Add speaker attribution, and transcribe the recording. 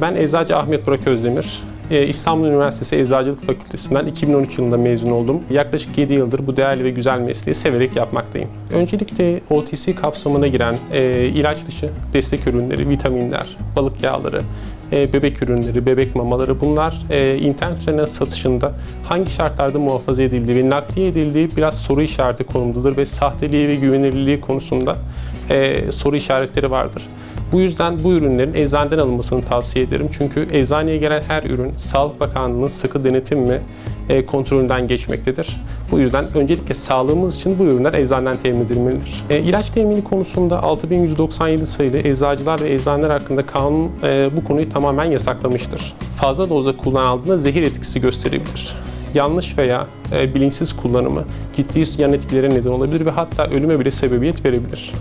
Speaker 1: Ben Eczacı Ahmet Burak Özdemir. Ee, İstanbul Üniversitesi Eczacılık Fakültesinden 2013 yılında mezun oldum. Yaklaşık 7 yıldır bu değerli ve güzel mesleği severek yapmaktayım. Öncelikle OTC kapsamına giren e, ilaç dışı destek ürünleri, vitaminler, balık yağları, e, bebek ürünleri, bebek mamaları bunlar e, internet üzerinden satışında hangi şartlarda muhafaza edildiği ve nakliye edildiği biraz soru işareti konumundadır ve sahteliği ve güvenilirliği konusunda e, soru işaretleri vardır. Bu yüzden bu ürünlerin eczaneden alınmasını tavsiye ederim. Çünkü eczaneye gelen her ürün Sağlık Bakanlığı'nın sıkı denetim ve kontrolünden geçmektedir. Bu yüzden öncelikle sağlığımız için bu ürünler eczaneden temin edilmelidir. E, ilaç temini konusunda 6197 sayılı eczacılar ve eczaneler hakkında kanun e, bu konuyu tamamen yasaklamıştır. Fazla dozda kullanıldığında zehir etkisi gösterebilir yanlış veya e, bilinçsiz kullanımı ciddi yan etkilere neden olabilir ve hatta ölüme bile sebebiyet verebilir.